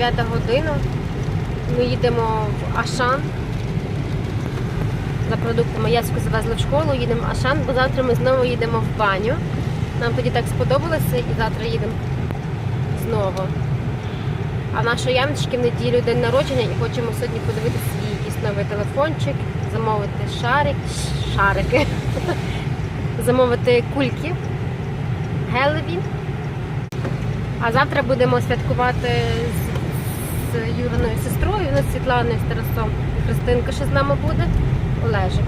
9 година. Ми їдемо в Ашан. За продуктами Яську завезли в школу, їдемо в Ашан, бо завтра ми знову їдемо в баню. Нам тоді так сподобалося і завтра їдемо знову. А нашої Яночки в неділю день народження і хочемо сьогодні подивитися свій якийсь телефончик, замовити шарик, шарики, замовити кульки, Гелевін. А завтра будемо святкувати з, Юриною сестрою, у нас з Світланою з Тарасом. Христинка ще з нами буде, Олежик.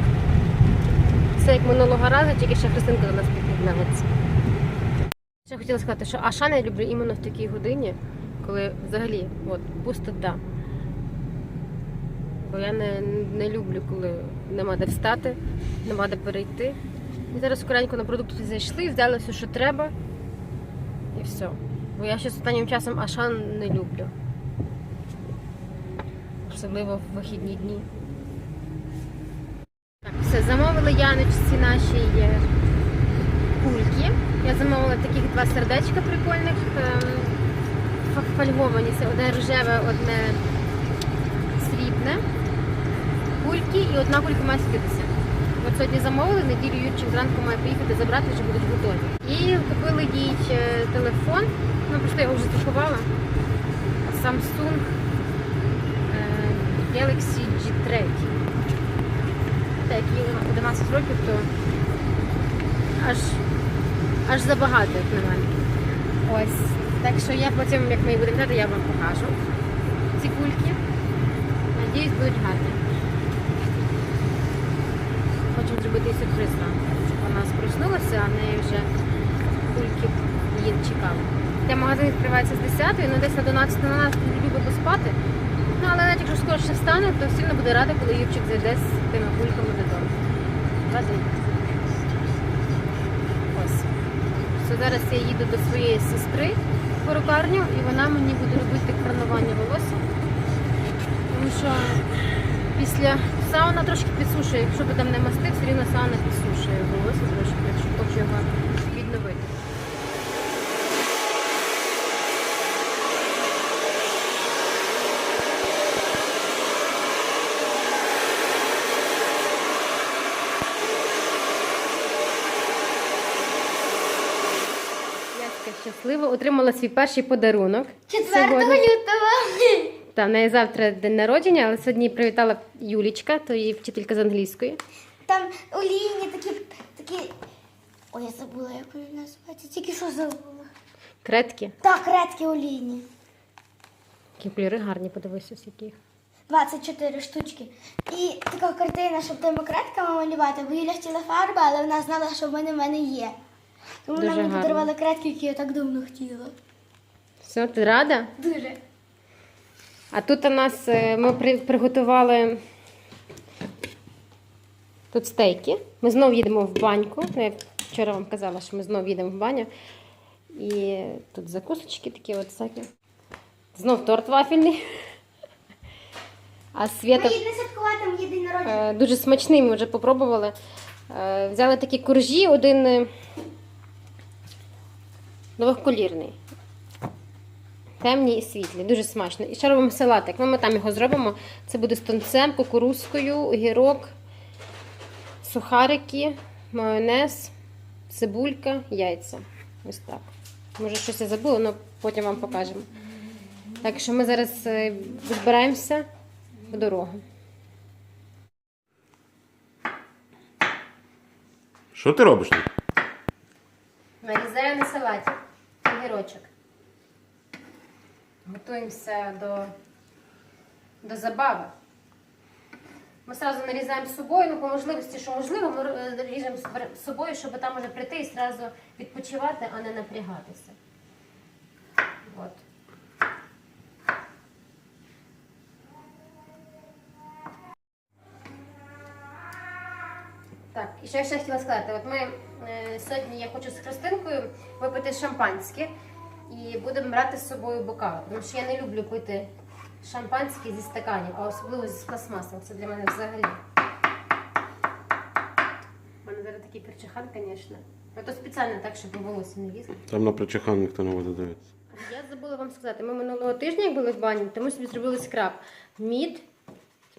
Все як минулого разу, тільки ще Христинка до нас під'єднається. Ще хотіла сказати, що Ашан я люблю іменно в такій годині, коли взагалі от, пустота. Бо я не, не люблю, коли нема де встати, нема де перейти. І зараз скоренько на продукти зайшли, взяли все, що треба. І все. Бо я ще з останнім часом Ашан не люблю. Особливо в вихідні дні. Так, все, замовили Яночці наші кульки. Я замовила таких два сердечка прикольних. ем, фа- Фольговані. Це одне рожеве, одне срібне. Кульки і одна кулька має світитися. От сьогодні замовили, неділю Юрчик зранку має приїхати забрати, вже будуть готові. І купили їй е, телефон. Ну просто я його вже друкувала. Samsung Galaxy G3. Так, їй 11 років, то аж, аж забагато, як на мене. Ось. Так що я потім, як ми її будемо взяти, я вам покажу ці кульки. Надіюсь, будуть гарні. Хочемо зробити їй сюрприз нам, щоб вона спроснулася, а неї вже кульки її чекали. Де магазин відкривається з 10 ну десь на 12 на нас любить поспати. Ну, але навіть якщо скоро ще встане, то сильно буде рада, коли Юрчик зайде з тими кульками додому. Ради. Ось. Все, зараз я їду до своєї сестри в перукарню і вона мені буде робити кранування волосся. Тому що після сауна трошки підсушує, якщо би там не мастив, все рівно сауна підсушує волосся трошки, так що хочу його відновити. Яська щаслива, отримала свій перший подарунок. 4 Сьогодні. лютого. Та в неї завтра день народження, але сьогодні привітала Юлічка, то її вчителька з англійської. Там у Ліні такі, такі. Ой, я забула, як вони називаються. Тільки що забула. Кретки. Так, редки у Ліні. Які кольори гарні, подивися, які. 24 штучки. І така картина, щоб тими кредками малювати, бо Юля хотіла фарби, але вона знала, що вони в мене є. Тому Дуже мені гарно. подарувала кредки, які я так давно хотіла. Все, ти рада? Дуже. А тут у нас е, ми при- приготували тут стейки. Ми знову їдемо в баньку. Ну, Я вчора вам казала, що ми знову їдемо в баню. І тут закусочки такі от всякі. Знов торт вафельний. А Свята Ми їдемо святкувати моє день народження. Е, Дуже смачний, ми вже попробували. Е, Взяли такі коржі, один е, двохколірний. Темні і світлі, дуже смачно. І ще робимо салатик. Ну, ми там його зробимо. Це буде з тонцем, кукурузкою, огірок, сухарики, майонез, цибулька, яйця. Ось так. Може, щось я забула, але потім вам покажемо. Так що ми зараз е, збираємося в дорогу. Що ти робиш? тут? Нарізаю на салаті огірочок. Готуємося до, до забави. Ми одразу нарізаємо з собою, ну по можливості, що можливо, ми ріжемо з- собою, щоб там уже прийти і одразу відпочивати, а не напрягатися. От. Так, і що я ще хотіла сказати. От ми сьогодні я хочу з Христинкою випити шампанське і будемо брати з собою бокали. Тому що я не люблю пити шампанське зі стаканів, а особливо з пластмасом. Це для мене взагалі. У мене зараз такий перчихан, звісно. А то спеціально так, щоб волосся не візли. Там на причахан ніхто не буде дивитися. Я забула вам сказати, ми минулого тижня, як були в бані, то ми собі зробили скраб. Мід,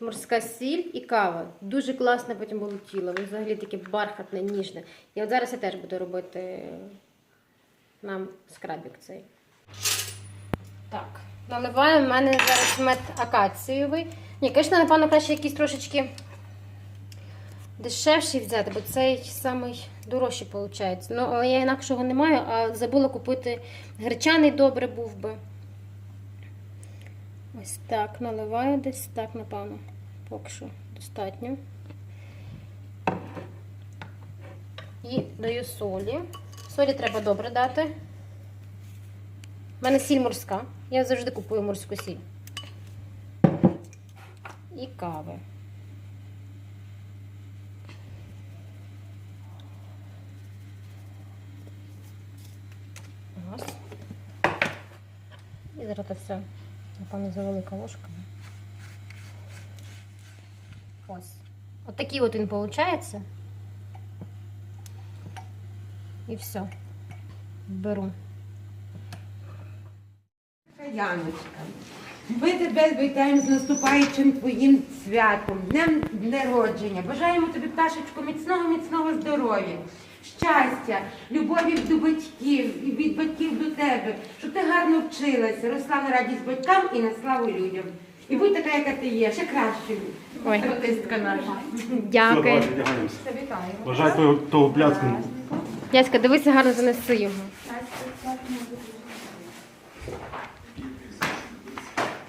морська сіль і кава. Дуже класне потім було тіло. Воно взагалі таке бархатне, ніжне. І от зараз я теж буду робити нам скрабік цей. Так, наливаю. У мене зараз мед акацієвий. Ні, звісно, напевно, краще якийсь трошечки дешевший взяти, бо цей самий дорожчий виходить. Ну, але я інакшого не маю, а забула купити гречаний добре був би. Ось так наливаю десь так, напевно. Поки що достатньо. І даю солі. Солі треба добре дати. У мене сіль морська. Я завжди купую морську сіль. І кави. Раз. І зараз це все, напевно, за велика ложка. Ось. От такий от він виходить. І все. Беру. Яночка, ми тебе вітаємо з наступаючим твоїм святом, днем народження. Бажаємо тобі, пташечко, міцного, міцного здоров'я, щастя, любові до батьків і від батьків до тебе, щоб ти гарно вчилася, росла на радість батькам і на славу людям. І будь така, яка ти є, ще кращою. Ой. Артистка наша. Дякую. вдягаємося. Вітаю. Бажаю того, того пляцку. Дядька, дивися, гарно занеси його.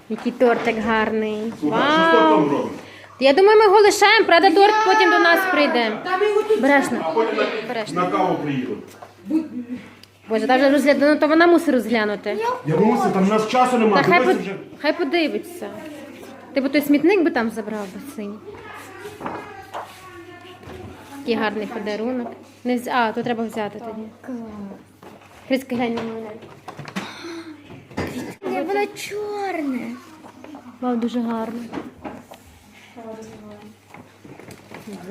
Який тортик гарний. Слухай, що з тортом Вау! робимо? Я думаю, ми його лишаємо, правда, торт потім до нас прийде. Береш на. потім Береш. на, на каву приїду. Боже, та вже розглядано, то вона мусить розглянути. Я мусив, там у нас часу Та немає. хай, по- вже. хай подивиться. Ти б той смітник би там забрав би синій. Такий гарний подарунок. Не вз... А, то треба взяти тоді. Хрицька, глянь на мене. Воно чорне. Вау, дуже гарно.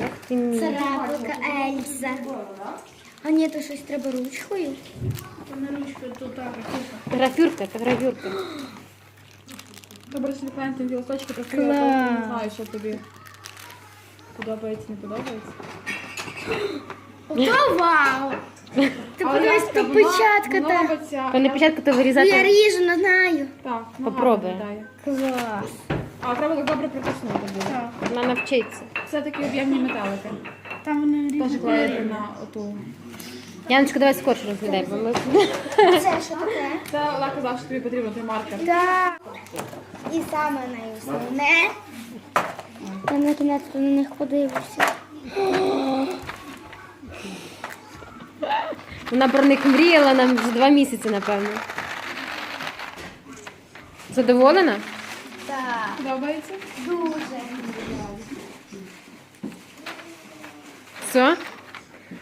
Ох ти мій. Царапалка Ельза. А ні, то щось треба ручкою. Графюрка, це гравюрка. Добре, що не ті листочки, просто Клас. я толком не знаю, що тобі подобається, не подобається. Ото вау! Ти подивись, Аляска, тут воно- печатка воно та. робиться- То не початку то Я вирізати. ріжу, не знаю. Так, ну, Попробуй. гарно виглядає. Клас. А треба так добре притиснути буде. Так. Вона навчиться. Це такі об'ємні металики. Там вони Теж ріжуть. клеїти на оту. Яночка, давай скорше розглядай, бо ми... Це що таке? Це Оля казав, що тобі потрібен той маркер. Так. І саме найосновне. Я на кінець на них подивився. Вона про них мріяла нам вже два місяці, напевно. Задоволена? Подобається? Дуже. Все?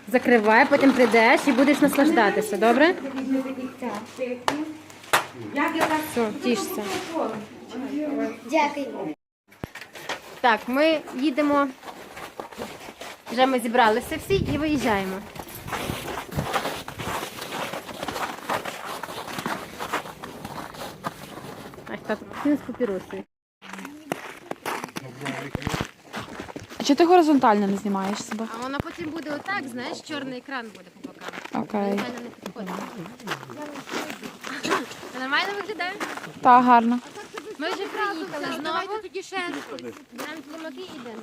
Закривай, потім прийдеш і будеш наслаждатися, добре? Все, тішся. Дякую. Так, ми їдемо. Вже ми зібралися всі і виїжджаємо. Ах, так, він з папіросою. А чи ти горизонтально не знімаєш себе? А воно потім буде отак, знаєш, чорний екран буде по бокам. Окей. Нормально не підходить. Нормально виглядає? Так, гарно. Ми вже приїхали знову. Давайте тоді ще нам тлумаки йдемо.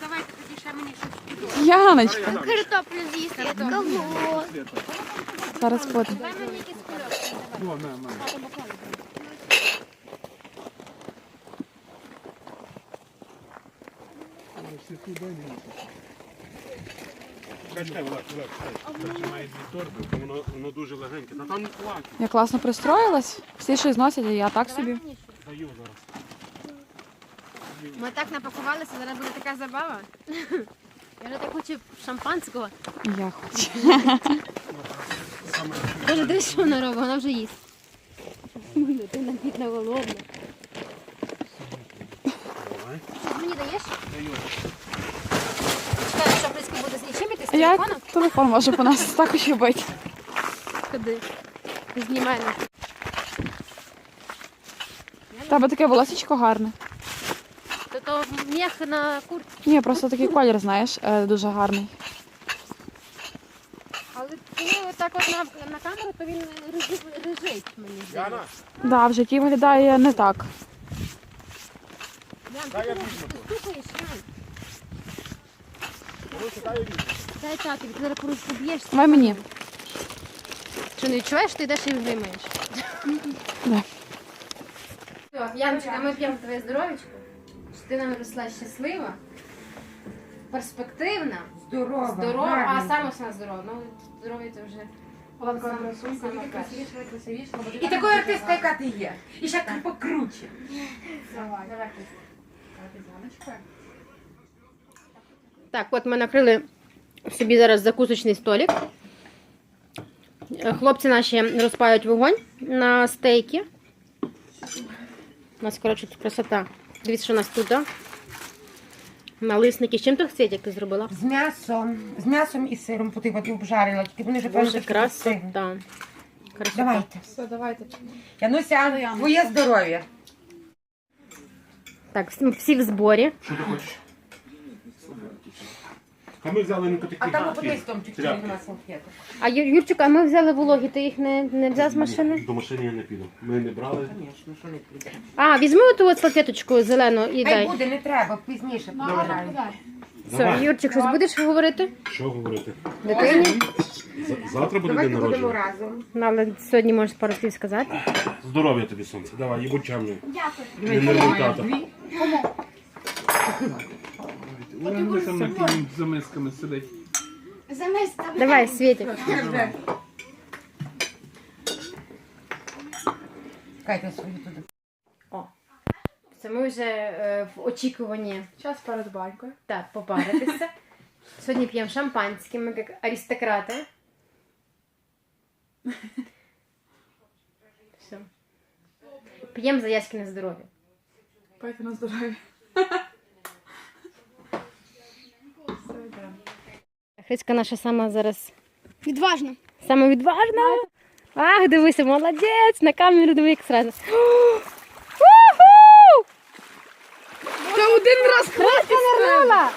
Давайте тоді ще мені щось. Яночка. Картоплю з'їсти. Кого? Зараз буде. Дай мені якийсь кульок. Чекай, Дві торби, воно, воно дуже легеньке. Та там не плачу. Я класно пристроїлась. Всі щось зносять, а я так собі. Даю зараз. Ми так напакувалися, зараз буде така забава. Я вже так хочу шампанського. Я хочу. Боже, дивись, що вона робить, вона вже їсть. Ти голодна. Давай. Щось мені даєш? Даю. Чекай, що близько буде з іти? Я телефоном? телефон можу по нас також робити. Ходи. Знімай нас. В Тебе таке волосечко гарне. То то м'ях на куртці. Ні, просто такий колір, знаєш, е, дуже гарний. Але коли так от на, на камеру, то він режить, режить мені. Яна, Да, в житті виглядає не так. Ян, дай я візьму. Ти стукаєш, Ян. коротше, дай татові, ти зараз пору- поб'єшся. Давай мені. Що не відчуваєш, ти йдеш і вимаєш. Яночка, ми п'ємо твоє здоров'ячко. Що ти нам росла щаслива, перспективна, Здорова. здорова, а саме сама здорова. Ну, здоров'я це вже перше. І такою артистка, яка ти є. І ще покруче. Так, от ми накрили собі зараз закусочний столик. Хлопці наші розпають вогонь на стейки. У нас, коротше, тут красота. Дивіться, що у нас тут, да? Налисники. З чим то як ти зробила? З м'ясом, з м'ясом і сиром по воді обжарила. Тільки вони вже Боже, красота. Красота. Давайте. Все, давайте. Януся, твоє здоров'я. Так, всі- всі в зборі. Що ти хочеш? А ми взяли не такі А там Томчик, чи тряпки. нема салфеток. А Ю- Юрчик, а ми взяли вологі, ти їх не, не взяв з машини? До машини я не піду. Ми не брали. Звісно, що не піде. А, візьми оту от салфеточку зелену і Хай дай. буде, не треба, пізніше побираю. Все, Давай. Юрчик, щось будеш говорити? Що говорити? Дитині? За- Завтра буде Давайте день будемо народження. разом. Ну, але сьогодні можеш пару слів сказати. Здоров'я тобі, сонце. Давай, їбуть чамню. Дякую. Не нервуй тата. Там на тим за мисками сидить. Там. Давай, Світик. Чекайте свою туди. Це ми вже е, в очікуванні Зараз перед банькою. так, попаритися. Сьогодні п'ємо шампанське, ми як аристократи. Все. П'ємо за Яськине здоров'я. Пойте на здоров'я. Все, йдемо. Хрицька наша сама зараз Відважно. сама відважна. Ах, дивися, молодець! На камеру диви, як сразу. Та один раз. Нормала!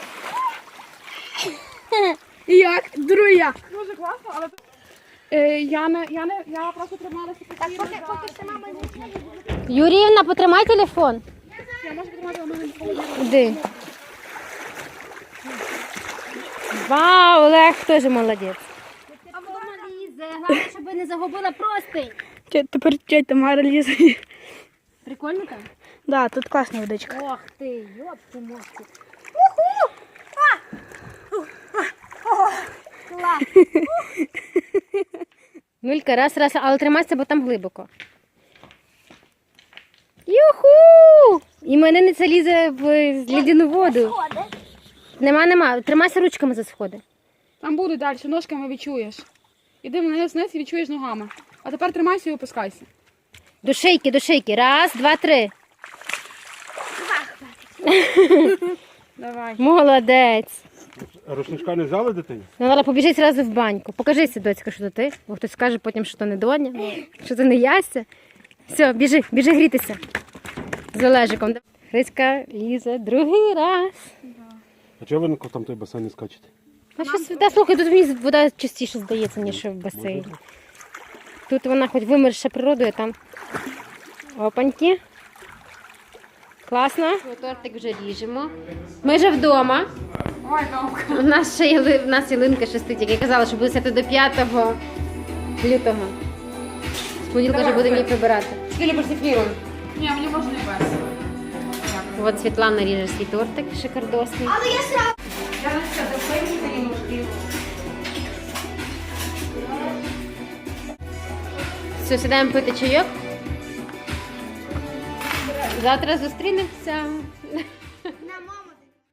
І як? Другий як? Дуже класно, але... Е, я, не, я, не, я просто трималася. Поки, поки що мама не Юріївна, потримай телефон. Я можу тримати, але в мене не холодно. Іди. Вау, Олег теж молодець. А лізе, головне, щоб не загубила простий. Тепер тетя Тамара лізе. Прикольно там? Да, тут класна водичка. Ох ти, йопки мопки. Нулька, раз, раз, але тримайся, бо там глибоко. Юху! І мене не це лізе в лідяну воду. Нема, нема. Тримайся ручками за сходи. Там будуть далі, ножками відчуєш. Іди вниз, вниз і відчуєш ногами. А тепер тримайся і опускайся. До шийки, до шийки. Раз, два, три. Давай. Молодець. Рушничка не взяли дитині? Ну, Лара, побіжи зразу в баньку. Покажися, доцька, що то ти. Бо хтось скаже потім, що то не доня, що це не яся. Все, біжи, біжи грітися. З Олежиком. Хриська лізе другий раз. А чого ви там той басейн не скачете? А щось, та, слухай, тут мені вода частіше здається, ніж в басейні. Тут вона хоч вимерша природою, там опаньки. Класно. Тортик вже ріжемо. Ми вже вдома. Ой, Томка. У нас ще яли... у нас ялинка шестить, як я казала, що буде сяти до 5 лютого. З понеділка вже будемо її прибирати. Ти любиш зефіром? Ні, мені можна і без. От Світлана ріже свій тортик шикардосний. Але я сразу. Допай мені тарілочки. Все, сідаємо пити чайок. Завтра зустрінемося.